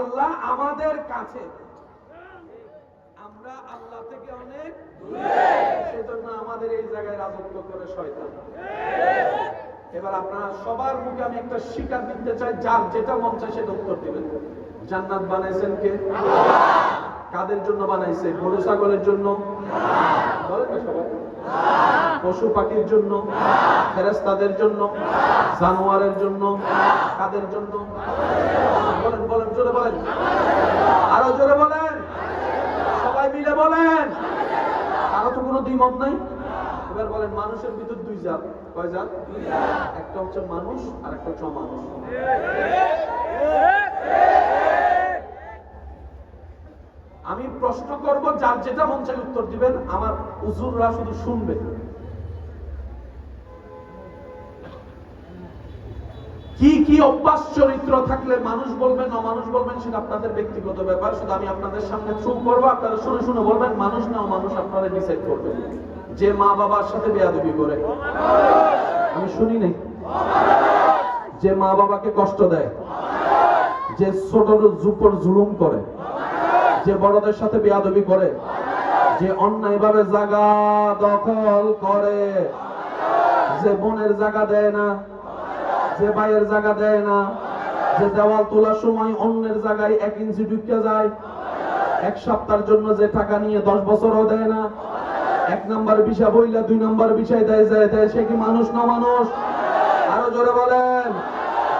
আল্লাহ আমাদের কাছে। আমরা আল্লাহ থেকে অনেক সেজন্য আমাদের এই জায়গায় রাজত্ব করে শয়তান। এবার আপনারা সবার মুখে আমি একটা শিকার দিতে চাই, যার যেটা মন চায় সেটা উত্তর দিবেন। জান্নাত বানাইছেন কে? কাদের জন্য বানাইছে? গরু, ছাগলের জন্য? বলেন না সবাই। পশু পাখির জন্য ফেরেস্তাদের জন্য, জানোয়ারের জন্য, কাদের জন্য? বলেন বলেন, জোরে বলেন। আরও জোরে বলেন। সবাই মিলে বলেন। আরও তো কোনো দ্বিমত নাই। এবার বলেন, মানুষের ভিতর দুই জাত। কয় জাত? একটা হচ্ছে মানুষ আর একটা হচ্ছে অমানুষ। আমি প্রশ্ন করব, যার যেটা মন চাই উত্তর দিবেন। আমার উজুররা শুধু শুনবে। কি কি অভ্যাস চরিত্র থাকলে মানুষ বলবেন অমানুষ বলবেন, সেটা আপনাদের ব্যক্তিগত ব্যাপার শুধু আমি আপনাদের সামনে থ্রু করব, আপনারা শুনে শুনে বলবেন, মানুষ না অমানুষ, আপনারা ডিসাইড করবেন। যে মা বাবার সাথে বেয়াদবি করে। আমি শুনি নাই। যে মা বাবাকে কষ্ট দেয়। যে ছোট জুপর জুলুম করে। যে বড়দের সাথে বেয়াদবি করে। যে অন্যায়ভাবে জায়গা দখল করে। যে বোনের জায়গা দেয় না। যে ভাইয়ের জায়গা দেয় না, যে দেওয়াল তোলার সময় অন্যের জায়গায় এক ইঞ্চি ঢুকে যায়। এক সপ্তাহের জন্য যে টাকা নিয়ে দশ বছরও দেয় না, এক নাম্বার বিষা বইলা দুই নাম্বার বিষয় দেয় যায় দেয় সে কি মানুষ না মানুষ? আরও জোরে বলেন,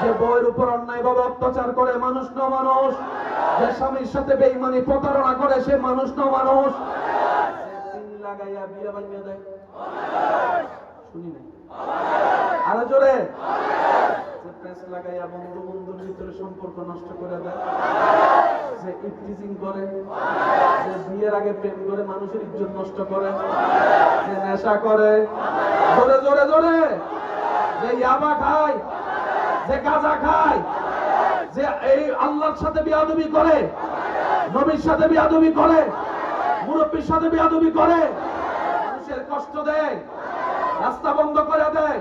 যে বইয়ের উপর অন্যায় ভাবে অত্যাচার করে মানুষ না মানুষ? যে স্বামীর সাথে বেইমানি প্রতারণা করে সে মানুষ না মানুষ? লাগাইয়া বিয়ে বানিয়ে দেয়। শুনি নাই। আরও জোরে। যে লাগাইয়া বন্ধু বন্ধুর ভিতরে সম্পর্ক নষ্ট করে দেয়। যে ইফটিজিং করে, যে বিয়ের আগে প্রেম করে, মানুষের ইজ্জত নষ্ট করে, যে নেশা করে। জোরে জোরে জোরে! যে ইয়াবা খায়, যে গাঁজা খায়, যে এই আল্লাহর সাথে বিয়াদবি করে, নবীর সাথে বিয়াদবি করে, মুরব্বীর সাথে বিয়াদবি করে, মানুষের কষ্ট দেয়, রাস্তা বন্ধ করে দেয়।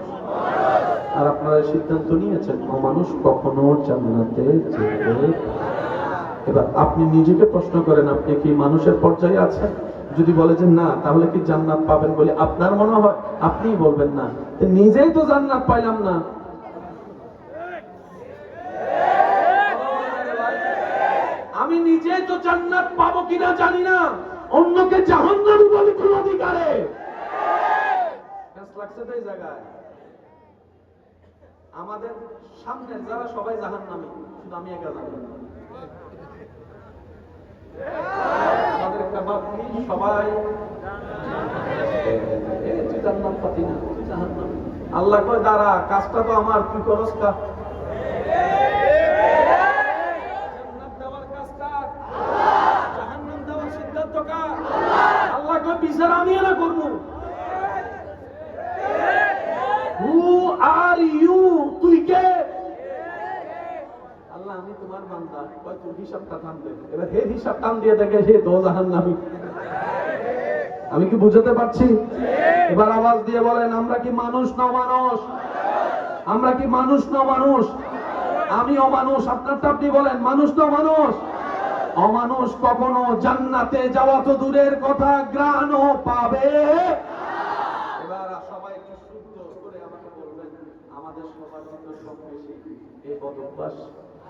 আর আপনারা সিদ্ধান্ত নিয়েছেন, অমানুষ কখনো জান্নাতে যেতে এবার আপনি নিজেকে প্রশ্ন করেন, আপনি কি মানুষের পর্যায়ে আছেন? যদি বলে যে না, তাহলে কি জান্নাত পাবেন বলে আপনার মনে হয়? আপনিই বলবেন না। নিজেই তো জান্নাত পাইলাম না। আমি নিজেই তো জান্নাত পাবো কিনা জানি না। অন্যকে জাহান্নামী বলে কোন অধিকারে। জায়গায়। আমাদের সামনে যারা সবাই জাহান নামে শুধু আমি একা জানি আল্লাহ কয় দাঁড়া কাজটা তো আমার তুই করস কা জান্নাত দেওয়ার কাজ কার? জাহান্নাম দেওয়ার সিদ্ধান্ত কার? আল্লাহ কয় বিচার আমি এরা করব হু আর ইউ তুই কে আল্লাহ আমি তোমার বান্দা? কয়, তোর হিসাবটা টান দে। এবার হে হিসাব টান দিয়ে দেখে সে তো জাহান্নামী। আমি কি বুঝাতে পারছি? এবার আওয়াজ দিয়ে বলেন, আমরা কি মানুষ না মানুষ আমরা কি মানুষ না মানুষ আমি অমানুষ। আপনারটা আপনি বলেন, মানুষ না মানুষ অমানুষ কখনো জান্নাতে যাওয়া তো দূরের কথা, গ্রাণও পাবে এবার সবাই একটু শুদ্ধ করে আমাকে বলবেন, আমাদের সবার ভিতর সব বেশি এই বদ অভ্যাস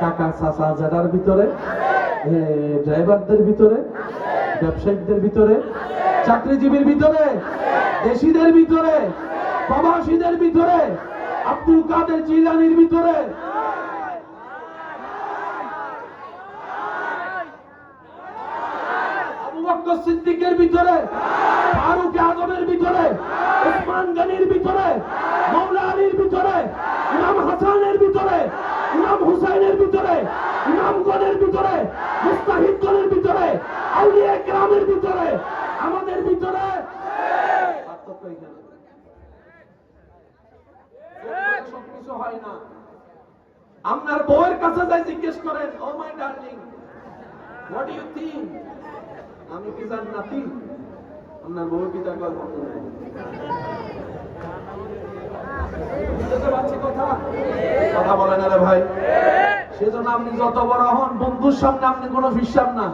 কাকা চাচা জেদার ভিতরে ড্রাইভারদের ভিতরে ব্যবসায়িকদের ভিতরে, চাকরিজীবীর ভিতরে, দেশিদের ভিতরে, প্রবাসীদের ভিতরে, আব্দুল কাদের জিলানির ভিতরে। সিদ্দিকের ভিতরে, ফারুক আজমের ভিতরে, উসমান গনির ভিতরে, মৌলা আলীর ভিতরে, ইমাম হাসানের ভিতরে ইমাম হুসাইনের ভিতরে ইমামগণের ভিতরে মুস্তাহিদগণের ভিতরে, আউলিয়া গ্রামের ভিতরে, আমাদের ভিতরে আপনার বউয়ের কাছে যাই জিজ্ঞেস করেন ও my darling what you think আমি কি জান্নাতি? আপনার বউ কি তার গল্প কথা? বলেন আরে ভাই। সেজন্য আপনি যত বড় হন, বন্ধুর সামনে আপনি কোনো ফিসাব না।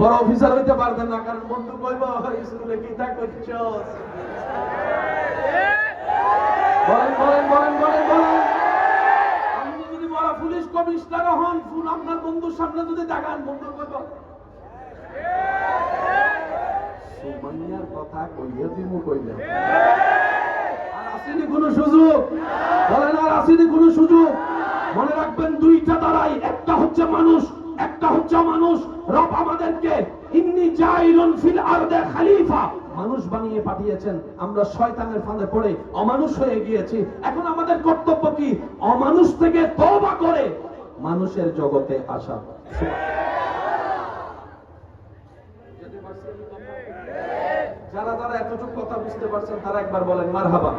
বড় অফিসার হইতে পারবেন না, কারণ বন্ধু কইব স্কুলে কি তা করছস বলেন বলেন বলেন বলেন বলেন। আপনি যদি বড় পুলিশ কমিশনার হন আপনার বন্ধুর সামনে যদি দেখান বন্ধু কইব। সুমাইয়ার কথা কইয়া দিমু কইলে। আর আসেনি কোনো সুযোগ? বলেন, আর আসেনি কোনো সুযোগ? মনে রাখবেন, দুইটা দাঁড়াই একটা হচ্ছে মানুষ, একটা হচ্ছে মানুষ। রব আমাদেরকে ইন্নি জাইলুন ফিল আরদে খলিফা। মানুষ বানিয়ে পাঠিয়েছেন, আমরা শয়তানের ফাঁদে পড়ে অমানুষ হয়ে গিয়েছি। এখন আমাদের কর্তব্য কি? অমানুষ থেকে তওবা করে মানুষের জগতে আসা। যারা যারা এতটুকু কথা বুঝতে পারছেন তারা একবার বলেন মারহাবা।